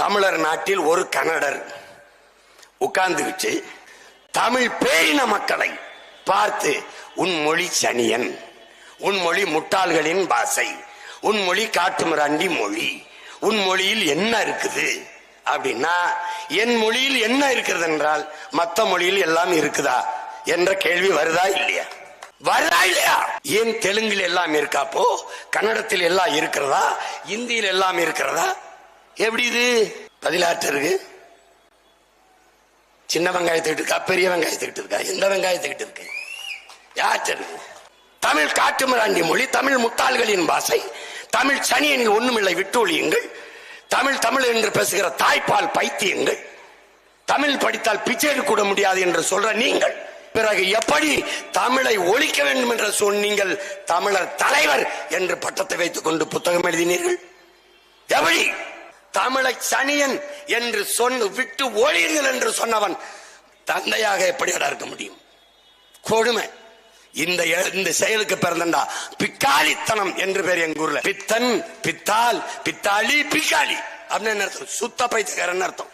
தமிழர் நாட்டில் ஒரு கன்னடர். உட்கார்ந்துக்கிச்சு தமிழ் பேரின மக்களை பார்த்து உன் மொழி சனியன் உன் மொழி முட்டாள்களின் பாசை உன் மொழி காட்டுமிராண்டி மொழி உன் மொழியில் என்ன இருக்குது? அப்படின்னா என் மொழியில் என்ன இருக்கிறது என்றால் மத்த மொழியில் எல்லாம் இருக்குதா? என்ற கேள்வி வருதா இல்லையா? வருதா இல்லையா? ஏன் தெலுங்கில் எல்லாம் இருக்காப்போ கன்னடத்தில் எல்லாம் இருக்கிறதா? இந்தியில் எல்லாம் இருக்கிறதா? எப்படி இது? பதிலாற்றருக்கு சின்ன வெங்காயத்துக்கிட்டு இருக்கா பெரிய வெங்காயத்துக்கிட்டு இருக்கா எந்த வெங்காயத்துக்கிட்டு இருக்கு யாற்று இருக்கு? தமிழ் காட்டுமிராண்டி மொழி தமிழ் முட்டாள்களின் பாஷை தமிழ் சனியனில் ஒண்ணுமில்லை விட்டு ஒழியுங்கள். தமிழ் தமிழ் என்று பேசுகிற தாய்ப்பால் பைத்தியங்கள். தமிழ் படித்தால் பிச்சை கூட முடியாது என்று சொல்ற நீங்கள். பிறகு எப்படி தமிழை ஒழிக்க வேண்டும் என்று சொன்னீங்கள் தமிழர் தலைவர் என்று பட்டத்தை வைத்துக் கொண்டு புத்தகம் எழுதினீர்கள்? தமிழை சனியன் என்று சொன்னு விட்டு ஒழியுங்கள் என்று சொன்னவன் தந்தையாக எப்படி இருக்க முடியும்? கொடுமை. இந்த இந்த செயலுக்கு பிறந்தண்டா பிக்காளித்தனம் என்று பேர் எங்க ஊர்ல. பித்தன் பித்தால் பித்தாளி பிக்காளி. அப்படின்னு என்ன அர்த்தம்? சுத்த பைத்தியக்காரன் அர்த்தம்.